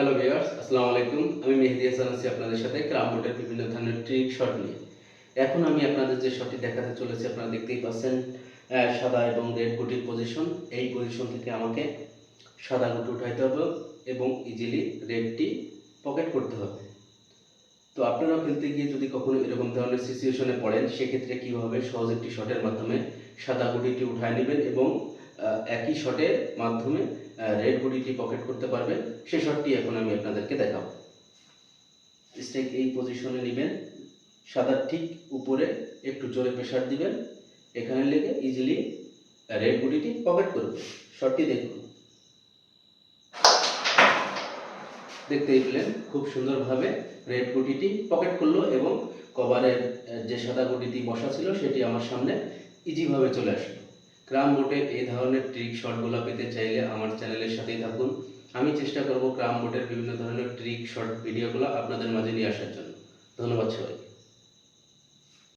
Hello viewers আসসালামু আলাইকুম আমি মেহেদি হাসান আছি আপনাদের সাথে। ক্রাম বোর্ডের বিভিন্ন ধরনের ট্রিক শট নিয়ে। এখন আমি আপনাদের যে শটটি দেখাতে চলেছি, আপনারা দেখতেই পাচ্ছেন সাদা এবং রেড গুটির পজিশন এই পজিশন থেকে আমাকে সাদা গুটি উঠাইতে হবে এবং ইজিলি রেডটি পকেট করতে হবে। তো আপনারা খেলতে গিয়ে যদি কখনো এরকম ধরনের সিচুয়েশনে পড়েন, সেক্ষেত্রে কীভাবে সহজ একটি শটের মাধ্যমে সাদা গুটিটি উঠায় নেবেন এবং একই শটের মাধ্যমে রেড গুটিটি পকেট করতে পারবেন। সেই শটটি এখন আমি আপনাদেরকে দেখাবো। স্টেক এই পজিশনে নেবেন। সাদার ঠিক উপরে একটু জোরে প্রেশার দিবেন। এখানে লেগে ইজিলি রেড গুটিটি পকেট করবে শটটি দেখুন। দেখতেই পেলেন, খুব সুন্দরভাবে রেড গুটিটি পকেট করল এবং কভারের যে সাদা গুটিটি বসা ছিল, সেটি আমার সামনে ইজিভাবে চলে আসলো। ক্রাম বোটে এই ধরনের ট্রিক শর্টগুলো পেতে চাইলে আমার চ্যানেলের সাথেই থাকুন। আমি চেষ্টা করব ক্রাম বোটের বিভিন্ন ধরনের ট্রিক শর্ট ভিডিওগুলো আপনাদের মাঝে নিয়ে আসার জন্য। ধন্যবাদ সবাইকে।